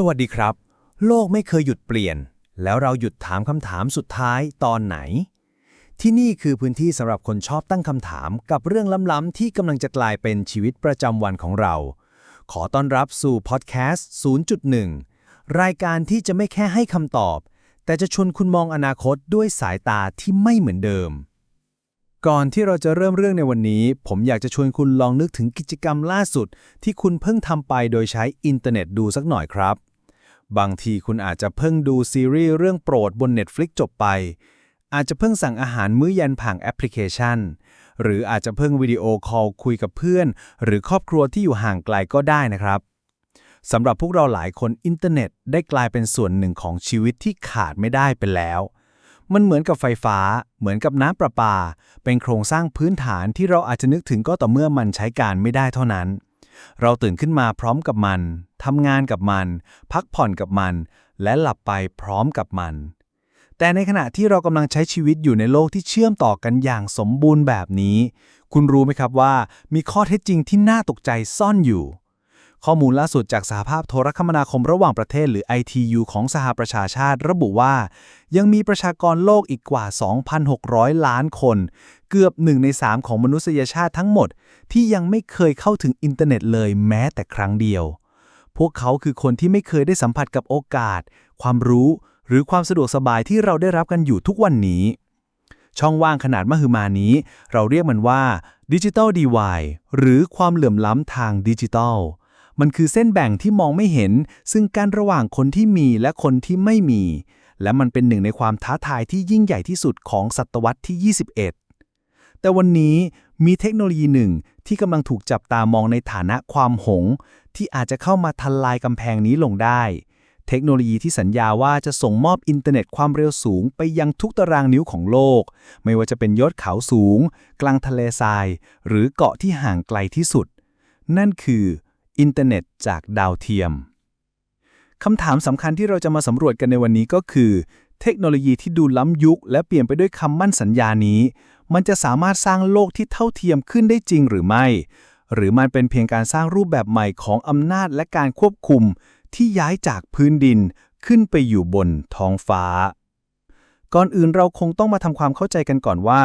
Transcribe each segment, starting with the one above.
สวัสดีครับ โลกไม่เคยหยุดเปลี่ยน แล้วเราหยุดถามคำถามสุดท้ายตอนไหน ที่นี่คือพื้นที่สำหรับคนชอบตั้งคำถามกับเรื่องล้ำๆที่กำลังจะกลายเป็นชีวิตประจำวันของเรา ขอต้อนรับสู่พอดแคสต์ 0.1 รายการที่จะไม่แค่ให้คำตอบ แต่จะชวนคุณมองอนาคตด้วยสายตาที่ไม่เหมือนเดิม ก่อนที่เราจะเริ่มเรื่องในวันนี้ ผมอยากจะชวนคุณลองนึกถึงกิจกรรมล่าสุด ที่คุณเพิ่งทำไปโดยใช้อินเทอร์เน็ตดูสักหน่อยครับ บางทีคุณอาจจะเพิ่งดูซีรีส์เรื่องโปรดบน Netflix จบไป อาจจะเพิ่งสั่งอาหารมื้อเย็นผ่านแอปพลิเคชัน หรืออาจจะเพิ่งวิดีโอคอลคุยกับเพื่อน หรือครอบครัวที่อยู่ห่างไกลก็ได้นะครับสำหรับพวกเราหลายคนอินเทอร์เน็ตได้กลายเป็นส่วนหนึ่งของชีวิตที่ขาดไม่ได้ไปแล้ว มันเหมือนกับไฟฟ้า เหมือนกับน้ำประปา เป็นโครงสร้างพื้นฐานที่เราอาจจะนึกถึงก็ต่อเมื่อมันใช้การไม่ได้เท่านั้น เราตื่นขึ้นมาพร้อมกับมันทำงานกับมัน พักผ่อนกับมัน และหลับไปพร้อมกับมัน แต่ในขณะที่เรากำลังใช้ชีวิตอยู่ในโลกที่เชื่อมต่อกันอย่างสมบูรณ์แบบนี้ คุณรู้ไหมครับว่า มีข้อเท็จจริงที่น่าตกใจซ่อนอยู่ ข้อมูลล่าสุดจากสหภาพโทรคมนาคมระหว่างประเทศหรือ ITU ของสหประชาชาติระบุว่า ยังมีประชากรโลกอีกกว่า 2,600 ล้านคน เกือบหนึ่งใน3ของมนุษยชาติทั้งหมด ที่ยังไม่เคยเข้าถึงอินเทอร์เน็ตเลยแม้แต่ครั้งเดียว พวกเขาคือคนที่ไม่เคยได้สัมผัสกับโอกาส ความรู้หรือความสะดวกสบายที่เราได้รับกันอยู่ทุกวันนี้ ช่องว่างขนาดมหึมานี้ เราเรียกมันว่าดิจิ t a ลดีวหรือความเหลื่อมล้ำทางดิจิทัล มันคือเส้นแบ่งที่มองไม่เห็น ซึ่งการระหว่างคนที่มีและคนที่ไม่มี และมันเป็นหนึ่งในความท้าทายที่ยิ่งใหญ่ที่สุดของศตวรรษที่ 21 แต่วันนี้มีเทคโนโลยีหนึ่งที่กำลังถูกจับตามองในฐานะความหง ที่อาจจะเข้ามาทันลายกำแพงนี้ลงได้ เทคโนโลยีที่สัญญาว่าจะส่งมอบอินเทอร์เน็ตความเร็วสูงไปยังทุกตารางนิ้วของโลก ไม่ว่าจะเป็นยอดเขาสูง กลางทะเลทราย หรือเกาะที่ห่างไกลที่สุด นั่นคือ อินเทอร์เน็ตจากดาวเทียมคำถามสำคัญที่เราจะมาสำรวจกันในวันนี้ก็คือ เทคโนโลยีที่ดูล้ำยุค และเปลี่ยนไปด้วยคำมั่นสัญญานี้ มันจะสามารถสร้างโลกที่เท่าเทียมขึ้นได้จริงหรือไม่ หรือมันเป็นเพียงการสร้างรูปแบบใหม่ของอำนาจและการควบคุม ที่ย้ายจากพื้นดินขึ้นไปอยู่บนท้องฟ้า ก่อนอื่นเราคงต้องมาทำความเข้าใจกันก่อนว่า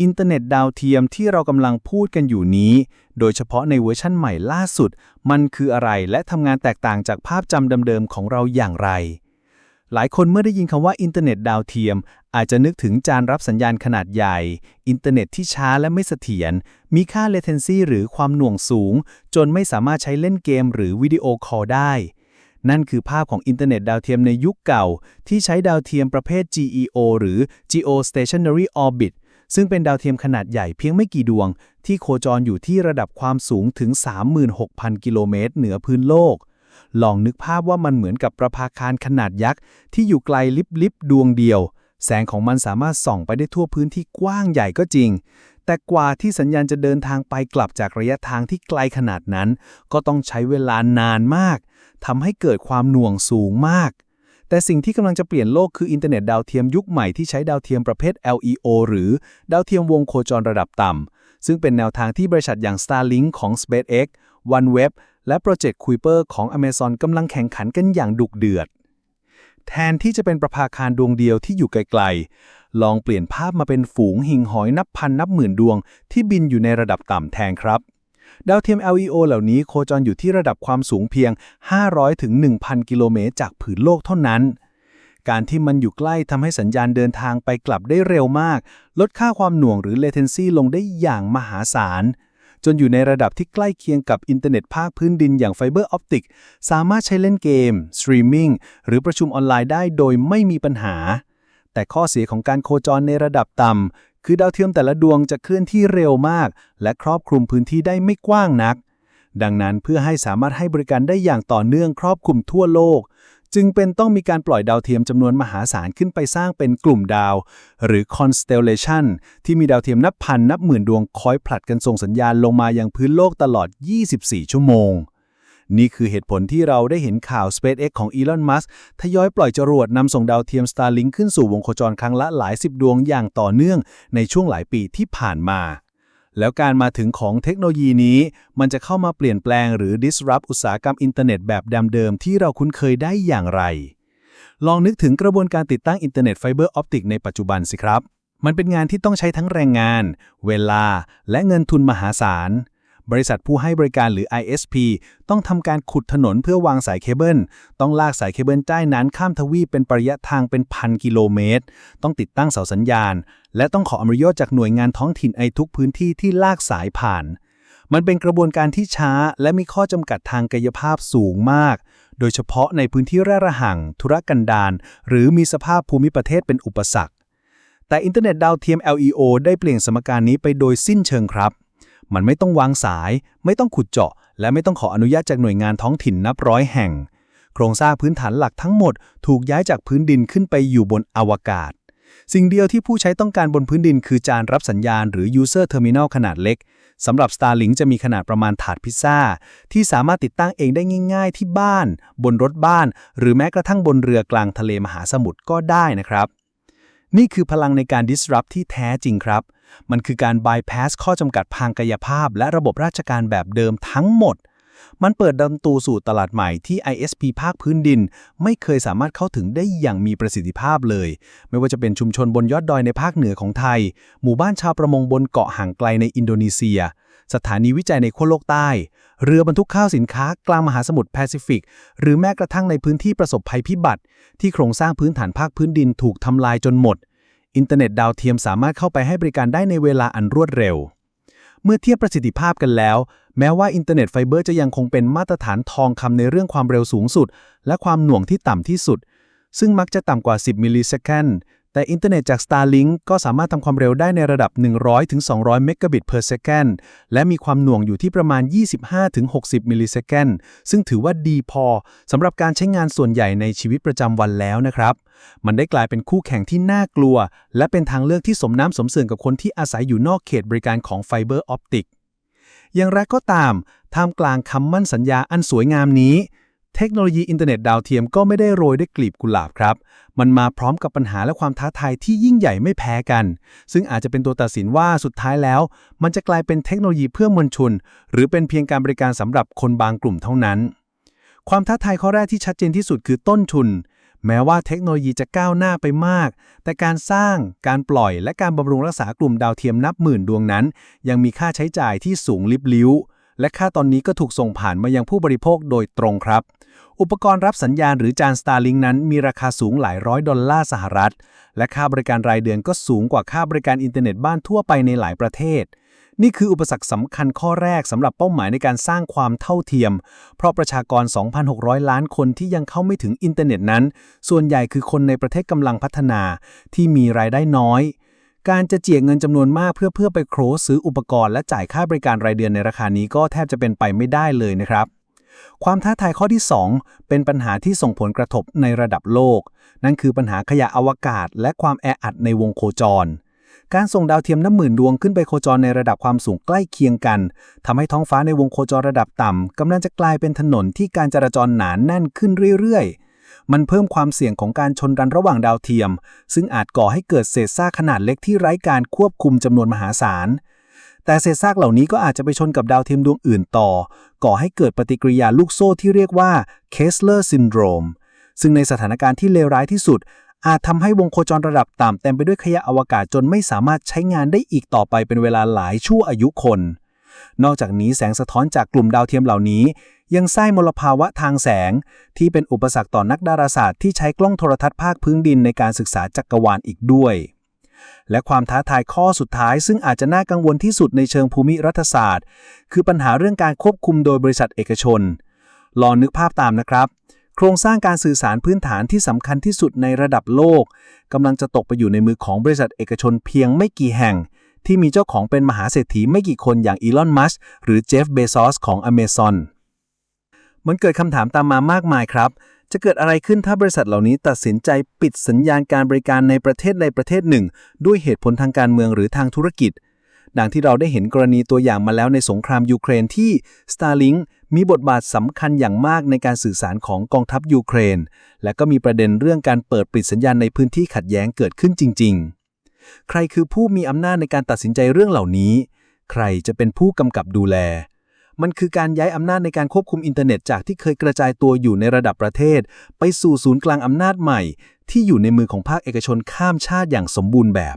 อินเทอร์เน็ตดาวเทียมที่เรากำลังพูดกันอยู่นี้ โดยเฉพาะในเวอร์ชั่นใหม่ล่าสุด มันคืออะไรและทำงานแตกต่างจากภาพจำเดิมๆของเราอย่างไร หลายคนเมื่อได้ยินคำว่าอินเทอร์เน็ตดาวเทียม อาจจะนึกถึงจานรับสัญญาณขนาดใหญ่ อินเทอร์เน็ตที่ช้าและไม่เสถียร มีค่า latency หรือความหน่วงสูง จนไม่สามารถใช้เล่นเกมหรือวิดีโอคอลได้นั่นคือภาพของอินเทอร์เน็ตดาวเทียมในยุคเก่า ที่ใช้ดาวเทียมประเภท GEO หรือ Geostationary Orbit ซึ่งเป็นดาวเทียมขนาดใหญ่เพียงไม่กี่ดวง ที่โคจรอยู่ที่ระดับความสูงถึง 36,000 กิโลเมตรเหนือพื้นโลก ลองนึกภาพว่ามันเหมือนกับประภาคารขนาดยักษ์ ที่อยู่ไกลลิบๆดวงเดียว แสงของมันสามารถส่องไปได้ทั่วพื้นที่กว้างใหญ่ก็จริง แต่กว่าที่สัญญาณจะเดินทางไปกลับจากระยะทางที่ไกลขนาดนั้น ก็ต้องใช้เวลานานมากทำให้เกิดความหน่วงสูงมาก แต่สิ่งที่กำลังจะเปลี่ยนโลกคืออินเทอร์เน็ตดาวเทียมยุคใหม่ที่ใช้ดาวเทียมประเภท LEO หรือดาวเทียมวงโคจรระดับต่ำ ซึ่งเป็นแนวทางที่บริษัทอย่าง Starlink ของ SpaceX OneWeb และ Project Kuiper ของ Amazon กำลังแข่งขันกันอย่างดุเดือด แทนที่จะเป็นประภาคารดวงเดียวที่อยู่ไกลๆ ลองเปลี่ยนภาพมาเป็นฝูงหิ่งหอยนับพันนับหมื่นดวงที่บินอยู่ในระดับต่ำแทนครับ ดาวเทียม LEO เหล่านี้โคจรอยู่ที่ระดับความสูงเพียง 500 ถึง 1,000 กิโลเมตรจากผืนโลกเท่านั้น การที่มันอยู่ใกล้ทำให้สัญญาณเดินทางไปกลับได้เร็วมาก ลดค่าความหน่วงหรือ latency ลงได้อย่างมหาศาล จนอยู่ในระดับที่ใกล้เคียงกับอินเทอร์เน็ตภาคพื้นดินอย่างไฟเบอร์ออปติกสามารถใช้เล่นเกม สตรีมมิ่งหรือประชุมออนไลน์ได้โดยไม่มีปัญหาแต่ข้อเสียของการโคจรในระดับต่ำ คือดาวเทียมแต่ละดวงจะเคลื่อนที่เร็วมาก และครอบคลุมพื้นที่ได้ไม่กว้างนัก ดังนั้นเพื่อให้สามารถให้บริการได้อย่างต่อเนื่องครอบคลุมทั่วโลก จึงเป็นต้องมีการปล่อยดาวเทียมจำนวนมหาศาลขึ้นไปสร้างเป็นกลุ่มดาว หรือ constellation ที่มีดาวเทียมนับพันนับหมื่นดวงคอยผลัดกันส่งสัญญาณลงมายังพื้นโลกตลอด 24 ชั่วโมง นี่คือเหตุผลที่เราได้เห็นข่าว SpaceX ของ Elon Musk ทยอยปล่อยจรวดนำส่งดาวเทียม Starlink ขึ้นสู่วงโคจรครั้งละหลายสิบดวงอย่างต่อเนื่องในช่วงหลายปีที่ผ่านมา แล้วการมาถึงของเทคโนโลยีนี้ มันจะเข้ามาเปลี่ยนแปลงหรือ disrupt อุตสาหกรรมอินเทอร์เน็ตแบบเดิมๆที่เราคุ้นเคยได้อย่างไร ลองนึกถึงกระบวนการติดตั้งอินเทอร์เน็ตไฟเบอร์ออปติกในปัจจุบันสิครับมันเป็นงานที่ต้องใช้ทั้งแรงงาน เวลา และเงินทุนมหาศาล บริษัทผู้ให้บริการหรือ ISP ต้องทำการขุดถนนเพื่อวางสายเคเบิล ต้องลากสายเคเบิลใต้นั้นข้ามทวีปเป็นระยะทางเป็นพันกิโลเมตร ต้องติดตั้งเสาสัญญาณ และต้องขออนุญาตจากหน่วยงานท้องถิ่นไอทุกพื้นที่ที่ลากสายผ่าน มันเป็นกระบวนการที่ช้าและมีข้อจำกัดทางกายภาพสูงมาก โดยเฉพาะในพื้นที่แร่ระหัง ธุรกันดาร หรือมีสภาพภูมิประเทศเป็นอุปสรรค แต่อินเทอร์เน็ตดาวเทียม LEO ได้เปลี่ยนสมการนี้ไปโดยสิ้นเชิงครับ มันไม่ต้องวางสาย ไม่ต้องขุดเจาะ และไม่ต้องขออนุญาตจากหน่วยงานท้องถิ่นนับร้อยแห่ง โครงสร้างพื้นฐานหลักทั้งหมด ถูกย้ายจากพื้นดินขึ้นไปอยู่บนอวกาศ สิ่งเดียวที่ผู้ใช้ต้องการบนพื้นดินคือจานรับสัญญาณหรือ user terminal ขนาดเล็กสำหรับ Starlink จะมีขนาดประมาณถาดพิซซ่า ที่สามารถติดตั้งเองได้ง่าย ๆ ที่บ้าน บนรถบ้าน หรือแม้กระทั่งบนเรือกลางทะเลมหาสมุทรก็ได้นะครับ นี่คือพลังในการ disrupt ที่แท้จริงครับ มันคือการ bypass ข้อจำกัดทางกายภาพ และระบบราชการแบบเดิมทั้งหมด มันเปิดดำตูสู่ตลาดใหม่ที่ ISP ภาคพื้นดิน ไม่เคยสามารถเข้าถึงได้อย่างมีประสิทธิภาพเลย ไม่ว่าจะเป็นชุมชนบนยอดดอยในภาคเหนือของไทย หมู่บ้านชาวประมงบนเกาะห่างไกลในอินโดนีเซีย สถานีวิจัยในขั้วโลกใต้ เรือบรรทุกข้าวสินค้ากลางมหาสมุทรแปซิฟิก หรือแม้กระทั่งในพื้นที่ประสบภัยพิบัติ ที่โครงสร้างพื้นฐานภาคพื้นดินถูกทำลายจนหมด อินเทอร์เน็ตดาวเทียมสามารถเข้าไปให้บริการได้ในเวลาอันรวดเร็ว เมื่อเทียบประสิทธิภาพกันแล้ว แม้ว่าอินเทอร์เน็ตไฟเบอร์จะยังคงเป็นมาตรฐานทองคำในเรื่องความเร็วสูงสุด และความหน่วงที่ต่ำที่สุดซึ่งมักจะต่ำกว่า 10 มิลลิเซคันด์ แต่อินเทอร์เน็ตจาก Starlink ก็สามารถทำความเร็วได้ในระดับ 100-200 เมกะบิต per second และมีความหน่วงอยู่ที่ประมาณ 25-60 มิลลิเซคันซึ่งถือว่าดีพอสำหรับการใช้งานส่วนใหญ่ในชีวิตประจำวันแล้วนะครับ มันได้กลายเป็นคู่แข่งที่น่ากลัว และเป็นทางเลือกที่สมน้ำสมเสื่อกับคนที่อาศัยอยู่นอกเขตบริการของไฟเบอร์ออปติกอย่างไรก็ตาม ท่ามกลางคำมั่นสัญญาอันสวยงามนี้ เทคโนโลยีอินเทอร์เน็ตดาวเทียมก็ไม่ได้โรยด้วยกลีบกุหลาบครับ มันมาพร้อมกับปัญหาและความท้าทายที่ยิ่งใหญ่ไม่แพ้กัน ซึ่งอาจจะเป็นตัวตัดสินว่าสุดท้ายแล้ว มันจะกลายเป็นเทคโนโลยีเพื่อมวลชน หรือเป็นเพียงการบริการสำหรับคนบางกลุ่มเท่านั้น ความท้าทายข้อแรกที่ชัดเจนที่สุดคือต้นทุน แม้ว่าเทคโนโลยีจะก้าวหน้าไปมาก แต่การสร้าง การปล่อย และการบำรุงรักษากลุ่มดาวเทียมนับหมื่นดวงนั้น ยังมีค่าใช้จ่ายที่สูงลิบลิ้ว และค่าตอนนี้ก็ถูกส่งผ่านมายังผู้บริโภคโดยตรงครับ อุปกรณ์รับสัญญาณหรือจาน Starlink นั้นมีราคาสูงหลายร้อยดอลลาร์สหรัฐ และค่าบริการรายเดือนก็สูงกว่าค่าบริการอินเทอร์เน็ตบ้านทั่วไปในหลายประเทศ นี่คืออุปสรรคสำคัญข้อแรกสำหรับเป้าหมายในการสร้างความเท่าเทียม เพราะประชากร 2,600 ล้านคนที่ยังเข้าไม่ถึงอินเทอร์เน็ตนั้น ส่วนใหญ่คือคนในประเทศกำลังพัฒนาที่มีรายได้น้อย การจะเจียเงินจำนวนมากเพื่อเพื่อไปโครซื้ออุปกรณ์และจ่ายค่าบริการรายเดือนในราคานี้ก็แทบจะเป็นไปไม่ได้เลยนะครับ ความท้าทายข้อที่ 2 เป็นปัญหาที่ส่งผลกระทบในระดับโลก นั่นคือปัญหาขยะอวกาศ และความแออัดในวงโคจร การส่งดาวเทียมน้ำหมื่นดวงขึ้นไปโคจรในระดับความสูงใกล้เคียงกันทำให้ท้องฟ้าในวงโคจรระดับต่ำกำลังจะกลายเป็นถนนที่การจราจรหนานแน่นขึ้นเรื่อยๆ มันเพิ่มความเสี่ยงของการชนกันระหว่างดาวเทียม ซึ่งอาจก่อให้เกิดเศษซากขนาดเล็กที่ไร้การควบคุมจำนวนมหาศาล แต่เศษซากเหล่านี้ก็อาจจะไปชนกับดาวเทียมดวงอื่นต่อ ก่อให้เกิดปฏิกิริยาลูกโซ่ที่เรียกว่า Kessler Syndrome ซึ่งในสถานการณ์ที่เลวร้ายที่สุด อาจทำให้วงโคจรระดับต่ำเต็มไปด้วยขยะอวกาศจนไม่สามารถใช้งานได้อีกต่อไปเป็นเวลาหลายชั่วอายุคน นอกจากนี้แสงสะท้อนจากกลุ่มดาวเทียมเหล่านี้ ยังสร้างมลภาวะทางแสง ที่เป็นอุปสรรคต่อนักดาราศาสตร์ที่ใช้กล้องโทรทัศน์ภาคพื้นดินในการศึกษาจักรวาลอีกด้วย และความท้าทายข้อสุดท้าย ซึ่งอาจจะน่ากังวลที่สุดในเชิงภูมิรัฐศาสตร์ คือปัญหาเรื่องการควบคุมโดยบริษัทเอกชน ลองนึกภาพตามนะครับโครงสร้างการสื่อสารพื้นฐานที่สำคัญที่สุดในระดับโลกกำลังจะตกไปอยู่ในมือของบริษัทเอกชนเพียงไม่กี่แห่ง ที่มีเจ้าของเป็นมหาเศรษฐีไม่กี่คนอย่างอีลอน มัสก์หรือเจฟ เบซอสของ Amazon มัน เกิดคำถามตามมามากมายครับ จะเกิดอะไรขึ้นถ้าบริษัทเหล่านี้ตัดสินใจปิดสัญญาณการบริการในประเทศใดประเทศหนึ่ง ด้วยเหตุผลทางการเมืองหรือทางธุรกิจ ดังที่เราได้เห็นกรณีตัวอย่างมาแล้วในสงครามยูเครนที่ Starlink มีบทบาทสำคัญอย่างมากในการสื่อสารของกองทัพยูเครน และก็มีประเด็นเรื่องการเปิดปิดสัญญาณในพื้นที่ขัดแย้งเกิดขึ้นจริง ๆ ใครคือผู้มีอำนาจในการตัดสินใจเรื่องเหล่านี้ ใครจะเป็นผู้กำกับดูแล มันคือการย้ายอำนาจในการควบคุมอินเทอร์เน็ตจากที่เคยกระจายตัวอยู่ในระดับประเทศ ไปสู่ศูนย์กลางอำนาจใหม่ ที่อยู่ในมือของภาคเอกชนข้ามชาติอย่างสมบูรณ์แบบ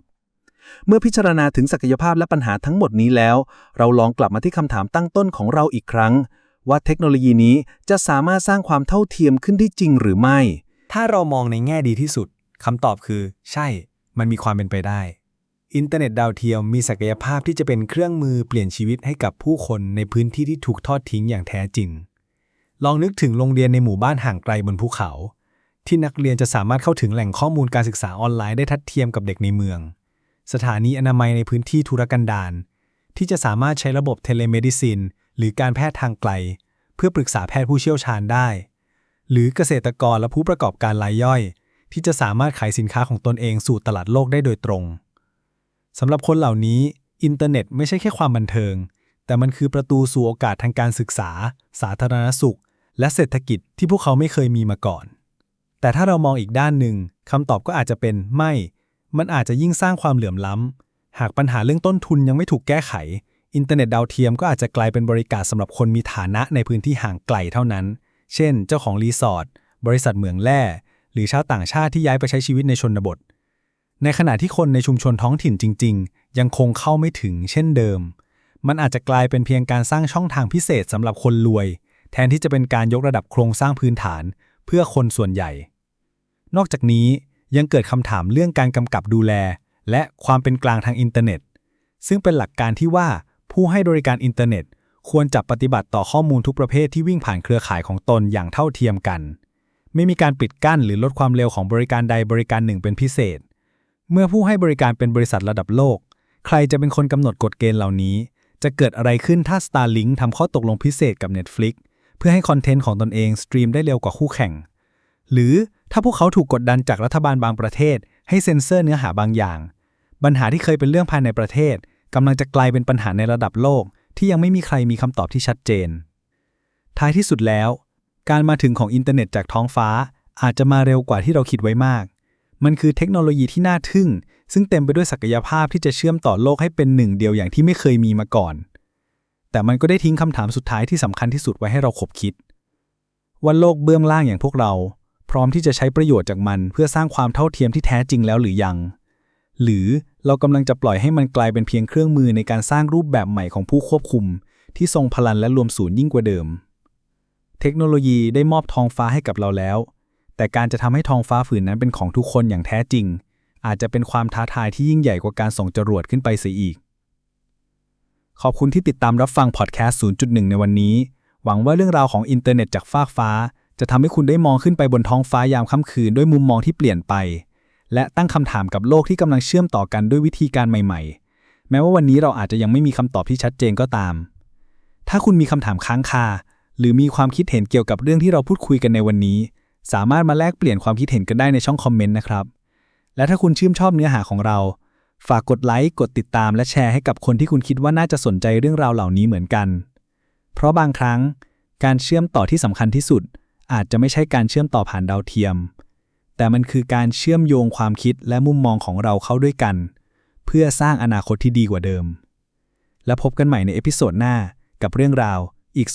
เมื่อพิจารณาถึงศักยภาพและปัญหาทั้งหมดนี้แล้ว เราลองกลับมาที่คำถามตั้งต้นของเราอีกครั้ง ว่าเทคโนโลยีนี้จะสามารถสร้างความเท่าเทียมขึ้นได้จริงหรือไม่ ถ้าเรามองในแง่ดีที่สุดคำตอบคือ ใช่ มันมีความเป็นไปได้ อินเทอร์เน็ตดาวเทียมมีศักยภาพที่จะเป็นเครื่องมือเปลี่ยนชีวิตให้กับผู้คนในพื้นที่ที่ถูกทอดทิ้งอย่างแท้จริง ลองนึกถึงโรงเรียนในหมู่บ้านห่างไกลบนภูเขา ที่นักเรียนจะสามารถเข้าถึงแหล่งข้อมูลการศึกษาออนไลน์ได้ทัดเทียมกับเด็กในเมือง สถานีอนามัยในพื้นที่ทุรกันดารที่จะสามารถใช้ระบบเทเลเมดิซิน หรือการแพทย์ทางไกล เพื่อปรึกษาแพทย์ผู้เชี่ยวชาญได้ หรือเกษตรกรและผู้ประกอบการรายย่อย ที่จะสามารถขายสินค้าของตนเองสู่ตลาดโลกได้โดยตรง สำหรับคนเหล่านี้ อินเทอร์เน็ตไม่ใช่แค่ความบันเทิง แต่มันคือประตูสู่โอกาสทางการศึกษา สาธารณสุข และเศรษฐกิจที่พวกเขาไม่เคยมีมาก่อน แต่ถ้าเรามองอีกด้านหนึ่งคำตอบก็อาจจะเป็นไม่ มันอาจจะยิ่งสร้างความเหลื่อมล้ำ หากปัญหาเรื่องต้นทุนยังไม่ถูกแก้ไข อินเทอร์เน็ตดาวเทียมก็อาจจะกลายเป็นบริการสำหรับคนมีฐานะในพื้นที่ห่างไกลเท่านั้น เช่น เจ้าของรีสอร์ทบริษัทเหมืองแร่หรือชาวต่างชาติที่ย้ายไปใช้ชีวิตในชนบท ในขณะที่คนในชุมชนท้องถิ่นจริง ๆ ยังคงเข้าไม่ถึงเช่นเดิม มันอาจจะกลายเป็นเพียงการสร้างช่องทางพิเศษสำหรับคนรวย แทนที่จะเป็นการยกระดับโครงสร้างพื้นฐานเพื่อคนส่วนใหญ่ นอกจากนี้ยังเกิดคำถามเรื่องการกำกับดูแล และความเป็นกลางทางอินเทอร์เน็ต ซึ่งเป็นหลักการที่ว่าผู้ให้บริการอินเทอร์เน็ต ควรจับปฏิบัติต่อข้อมูลทุกประเภทที่วิ่งผ่านเครือข่ายของตนอย่างเท่าเทียมกัน ไม่มีการปิดกั้นหรือลดความเร็วของบริการใดบริการหนึ่งเป็นพิเศษ เมื่อผู้ให้บริการเป็นบริษัทระดับโลก ใครจะเป็นคนกำหนดกฎเกณฑ์เหล่านี้ จะเกิดอะไรขึ้นถ้า Starlink ทำข้อตกลงพิเศษกับ Netflix เพื่อให้คอนเทนต์ของตนเองสตรีมได้เร็วกว่าคู่แข่ง หรือถ้าพวกเขาถูกกดดันจากรัฐบาลบางประเทศ ให้เซ็นเซอร์เนื้อหาบางอย่าง ปัญหาที่เคยเป็นเรื่องภายในประเทศกำลังจะกลายเป็นปัญหาในระดับโลก ที่ยังไม่มีใครมีคำตอบที่ชัดเจน ท้ายที่สุดแล้ว การมาถึงของอินเทอร์เน็ตจากท้องฟ้าอาจจะมาเร็วกว่าที่เราคิดไว้มาก มันคือเทคโนโลยีที่น่าทึ่ง ซึ่งเต็มไปด้วยศักยภาพที่จะเชื่อมต่อโลกให้เป็นหนึ่งเดียวอย่างที่ไม่เคยมีมาก่อน แต่มันก็ได้ทิ้งคำถามสุดท้ายที่สำคัญที่สุดไว้ให้เราขบคิด ว่าโลกเบื้องล่างอย่างพวกเรา พร้อมที่จะใช้ประโยชน์จากมัน เพื่อสร้างความเท่าเทียมที่แท้จริงแล้วหรือยัง หรือเรากำลังจะปล่อยให้มันกลายเป็นเพียงเครื่องมือในการสร้างรูปแบบใหม่ของผู้ควบคุม ที่ทรงพลังและรวมศูนย์ยิ่งกว่าเดิม เทคโนโลยีได้มอบทองฟ้าให้กับเราแล้ว แต่การจะทำให้ท้องฟ้าฝืนนั้นเป็นของทุกคนอย่างแท้จริง อาจจะเป็นความท้าทายที่ยิ่งใหญ่กว่าการส่งจรวดขึ้นไปเสียอีก ขอบคุณที่ติดตามรับฟังพอดแคสต์ 0.1 ในวันนี้ หวังว่าเรื่องราวของอินเทอร์เน็ตจากฟากฟ้า จะทำให้คุณได้มองขึ้นไปบนท้องฟ้ายามค่ำคืนด้วยมุมมองที่เปลี่ยนไป และตั้งคำถามกับโลกที่กำลังเชื่อมต่อกันด้วยวิธีการใหม่ ๆ แม้ว่าวันนี้เราอาจจะยังไม่มีคำตอบที่ชัดเจนก็ตาม ถ้าคุณมีคำถามค้างคาหรือมีความคิดเห็นเกี่ยวกับเรื่องที่เราพูดคุยกันในวันนี้ สามารถมาแลกเปลี่ยนความคิดเห็นกันได้ในช่องคอมเมนต์นะครับ และถ้าคุณชื่นชอบเนื้อหาของเรา ฝากกดไลค์ กดติดตาม และแชร์ให้กับคนที่คุณคิดว่าน่าจะสนใจเรื่องราวเหล่านี้เหมือนกัน เพราะบางครั้ง การเชื่อมต่อที่สำคัญที่สุด อาจจะไม่ใช่การเชื่อมต่อผ่านดาวเทียม แต่มันคือการเชื่อมโยงความคิดและมุมมองของเราเข้าด้วยกัน เพื่อสร้างอนาคตที่ดีกว่าเดิม และพบกันใหม่ในเอพิโซดหน้ากับเรื่องราวอีก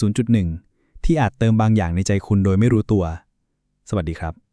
0.1 ที่อาจเติมบางอย่างในใจคุณโดยไม่รู้ตัว สวัสดีครับ